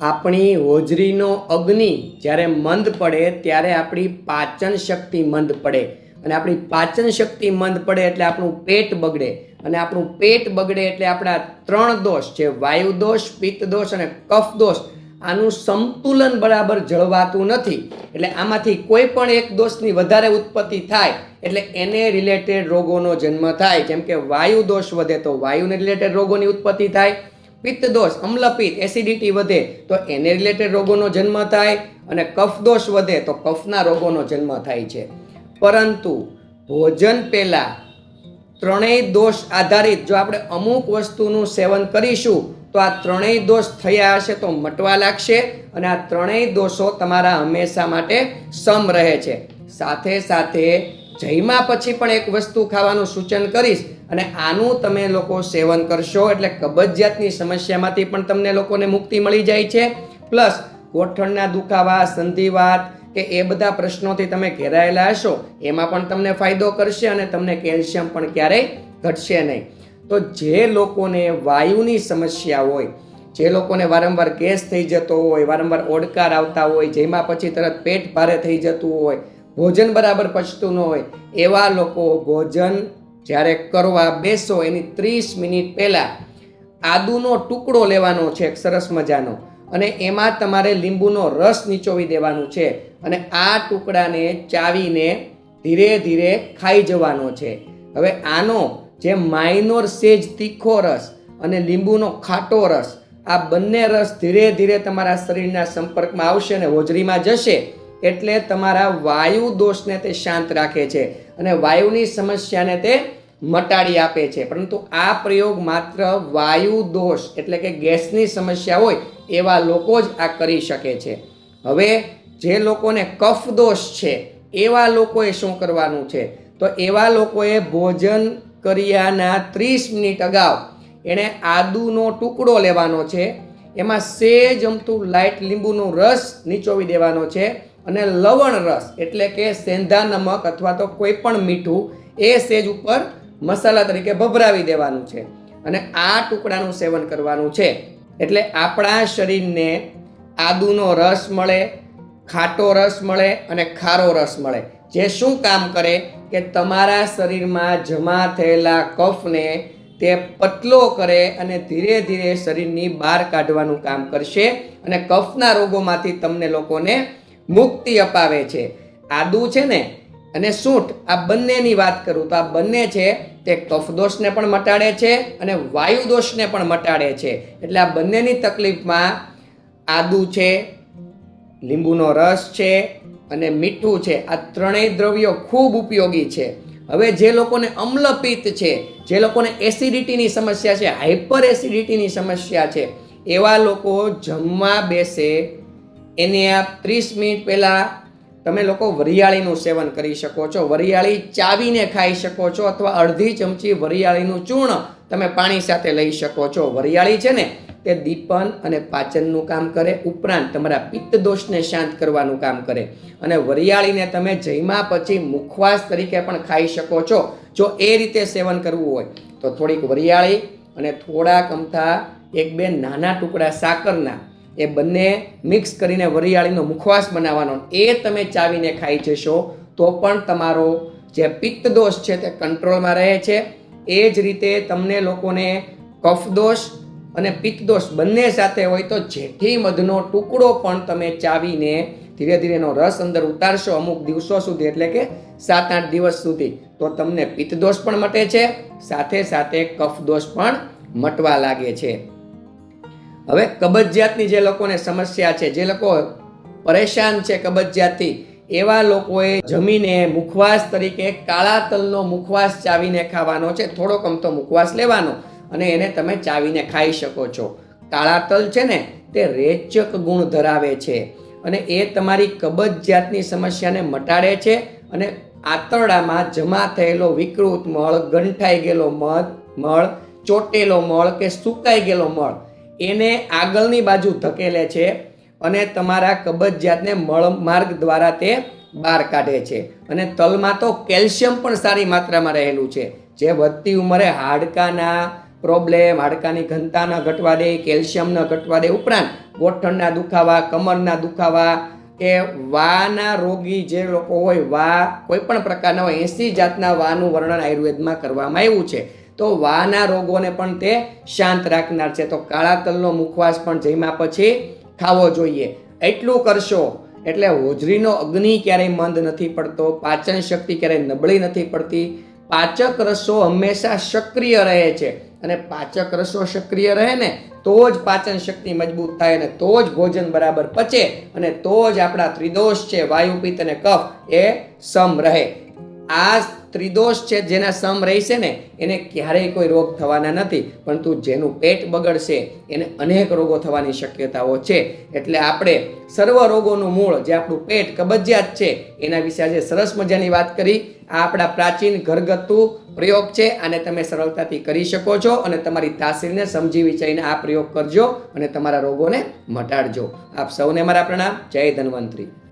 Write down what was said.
આપણી હોજરીનો અગ્નિ જ્યારે મંદ પડે, ત્યારે આપણી પાચન શક્તિ મંદ પડે. અને આપણી પાચન શક્તિ મંદ પડે એટલે આપણું પેટ બગડે. અને આપણું પેટ બગડે એટલે આપણા ત્રણ દોષ છે, વાયુ દોષ, પિત્ત દોષ અને કફ દોષ. આનું સંતુલન બરાબર જળવાતું નથી. એટલે આમાંથી કોઈ પણ એક દોષની વધારે ઉત્પત્તિ થાય, એટલે એને રિલેટેડ રોગોનો જન્મ થાય. જેમ કે વાયુ દોષ વધે તો વાયુને રિલેટેડ રોગોની ઉત્પત્તિ થાય પિત્ત દોષ, અમ્લપિત્ત એસિડિટી વધે તો એને રિલેટેડ રોગોનો જન્મ થાય અને કફ દોષ વધે તો કફના રોગોનો જન્મ થાય છે. પરંતુ ભોજન પહેલાં ત્રણેય દોષ આધારિત, જો આપણે અમુક વસ્તુનું સેવન કરીશું, તો આ ત્રણેય દોષ થયા હશે તો મટવા લાગશે અને આ ત્રણેય દોષો તમારા હંમેશા માટે સમ રહે છે. સાથે સાથે જયમાં પછી પણ એક વસ્તુ ખાવાનું સૂચન કરીશ અને આનું તમે લોકો સેવન કરશો એટલે કબજિયાતની સમસ્યામાંથી પણ તમને લોકોને મુક્તિ મળી જાય છે. પ્લસ ગોઠણના દુખાવા, સંધિવાત કે એ બધા પ્રશ્નોથી તમે ઘેરાયેલા હશો, એમાં પણ તમને ફાયદો કરશે અને તમને કેલ્શિયમ પણ ક્યારેય ઘટશે નહીં. તો જે લોકોને વાયુની સમસ્યા હોય, જે લોકોને વારંવાર ગેસ થઈ જતો હોય, વારંવાર ઓડકાર આવતા હોય, જેમાં પછી તરત પેટ ભારે થઈ જતું હોય, ભોજન બરાબર પચતું ન હોય, એવા લોકો ભોજન જ્યારે કરવા બેસો એની ત્રીસ મિનિટ પહેલાં આદુનો ટુકડો લેવાનો છે સરસ મજાનો. અને એમાં તમારે લીંબુનો રસ નીચોવી દેવાનું છે અને આ ટુકડાને ચાવીને ધીરે ધીરે ખાઈ જવાનો છે. હવે આનો જે માઇનોર સેજ તીખો રસ અને લીંબુનો ખાટો રસ, આ બંને રસ ધીરે ધીરે તમારા શરીરના સંપર્કમાં આવશે અને હોજરીમાં જશે એટલે તમારા વાયુ દોષને તે શાંત રાખે છે. અને વાયુની સમસ્યાને તે મટાડી આપે છે. પરંતુ આ પ્રયોગ માત્ર વાયુ દોષ એટલે કે ગેસની સમસ્યા હોય એવા લોકો જ આ કરી શકે છે. હવે જે લોકોને કફ દોષ છે, એવા લોકોએ શું કરવાનું છે? તો એવા લોકોએ ભોજન કર્યાના ત્રીસ મિનિટ અગાઉ એણે આદુનો ટુકડો લેવાનો છે. એમાં સેજ અમતું લાઇટ લીંબુનો રસ નીચોવી દેવાનો છે. અને લવણ રસ એટલે કે સેંધા નમક અથવા તો કોઈ પણ મીઠું એ સેજ ઉપર મસાલા તરીકે ભભરાવી દેવાનું છે. અને આ ટુકડાનું સેવન કરવાનું છે. એટલે આપણા શરીરને આદુનો રસ મળે, ખાટો રસ મળે અને ખારો રસ મળે. જે શું કામ કરે કે તમારા શરીરમાં જમા થયેલા કફને તે પતલો કરે અને ધીરે ધીરે શરીરની બહાર કાઢવાનું કામ કરશે અને કફના રોગોમાંથી તમને લોકોને મુક્તિ અપાવે છે. આદુ છે ને અને સૂંઠ, આ બંનેની વાત કરું તો આ બંને છે તે કફ દોષને પણ મટાડે છે અને વાયુ દોષને પણ મટાડે છે. એટલે આ બંનેની તકલીફમાં આદુ છે, લીંબુનો રસ છે અને મીઠું છે. આ ત્રણેય દ્રવ્યો ખૂબ ઉપયોગી છે. હવે જે લોકોને અમ્લપિત્ત છે, જે લોકોને એસિડિટીની સમસ્યા છે હાઇપર એસિડિટીની સમસ્યા છે, એવા લોકો જમવા બેસે એને આ ત્રીસ મિનિટ પહેલાં તમે લોકો વરિયાળીનું સેવન કરી શકો છો. વરિયાળી ચાવીને ખાઈ શકો છો અથવા અડધી ચમચી વરિયાળીનું ચૂર્ણ તમે પાણી સાથે લઈ શકો છો. વરિયાળી છે ને, તે દીપન અને પાચનનું કામ કરે, ઉપરાંત તમારા પિત્ત દોષને શાંત કરવાનું કામ કરે. અને વરિયાળીને તમે જમ્યા પછી મુખવાસ તરીકે પણ ખાઈ શકો છો, જો એ રીતે સેવન કરવું હોય. તો થોડીક વરિયાળી અને થોડાક અમથા એક બે નાના ટુકડા સાકરના એ બંને મિક્સ કરીને વરિયાળીનો મુખવાસ બનાવવાનો. એ તમે ચાવીને ખાઈ જશો, તો પણ તમારો જે પિત્ત દોષ છે તે કંટ્રોલમાં રહે છે. એ જ રીતે તમને લોકોને કફ દોષ અને પિત્ત દોષ બંને સાથે હોય તો જેઠી મધનો ટુકડો પણ તમે ચાવીને ધીરે ધીરે એનો રસ અંદર ઉતારશો અમુક દિવસો સુધી, એટલે કે સાત આઠ દિવસ સુધી. તો તમને પિત્ત દોષ પણ મટે છે, સાથે સાથે કફ દોષ પણ મટવા લાગે છે. હવે કબજિયાતની જે લોકોને સમસ્યા છે, જે લોકો પરેશાન છે કબજિયાતથી, એવા લોકોએ જમીને મુખવાસ તરીકે કાળા તલનો મુખવાસ ચાવીને ખાવાનો છે, થોડોક અમથો મુખવાસ લેવાનો અને એને તમે ચાવીને ખાઈ શકો છો. કાળા તલ છે ને, તે રેચક ગુણ ધરાવે છે અને એ તમારી કબજિયાતની સમસ્યાને મટાડે છે અને આંતરડામાં જમા થયેલો વિકૃત મળ, ગંઠાઈ ગયેલો મધ, મળ, ચોટેલો મળ કે સુકાઈ ગયેલો મળ એને આગળની બાજુ ધકેલે છે અને તમારા કબજિયાતને મળમાર્ગ દ્વારા તે બહાર કાઢે છે. અને તલમાં તો કેલ્શિયમ પણ સારી માત્રામાં રહેલું છે. જે વધતી ઉંમરે હાડકાના પ્રોબ્લેમ, હાડકાની ઘનતા ન ઘટવા દે, કેલ્શિયમ ન ઘટવા દે ઉપરાંત ગોઠણના દુખાવા, કમરના દુખાવા કે વાના રોગી જે લોકો હોય, વા કોઈ પણ પ્રકારના હોય, એંસી જાતના વાનું વર્ણન આયુર્વેદમાં કરવામાં આવ્યું છે. તો વાના રોગોને પણ તે શાંત રાખનાર છે. તો કાળા તલનો મુખવાસ પણ જમ્યા પછી ખાવો જોઈએ. એટલું કરશો એટલે હોજરીનો અગ્નિ ક્યારેય મંદ નથી પડતો, પાચન શક્તિ ક્યારેય નબળી નથી પડતી. પાચક રસો હંમેશા સક્રિય રહે છે. અને પાચક રસો સક્રિય રહે ને, તો જ પાચન શક્તિ મજબૂત થાય અને તો જ ભોજન બરાબર પચે અને તો જ આપણા ત્રિદોષ છે વાયુ પિત્ત અને કફ એ સમ રહે. આ ત્રિદોષ છે જેના સમ રહેશે ને, એને ક્યારેય કોઈ રોગ થવાના નથી, પરંતુ જેનું પેટ બગડશે, એને અનેક રોગો થવાની શક્યતાઓ છે. એટલે આપણે સર્વ રોગોનું મૂળ જે આપણું પેટ કબજિયાત છે, એના વિશે આજે સરસ મજાની વાત કરી. આ આપણા પ્રાચીન ઘરગથ્થુ પ્રયોગ છે અને તમે સરળતાથી કરી શકો છો અને તમારી તાસીરને સમજી વિચારીને આ પ્રયોગ કરજો અને તમારા રોગોને મટાડજો. આપ સૌને મારા પ્રણામ. જય ધન્વંતરી.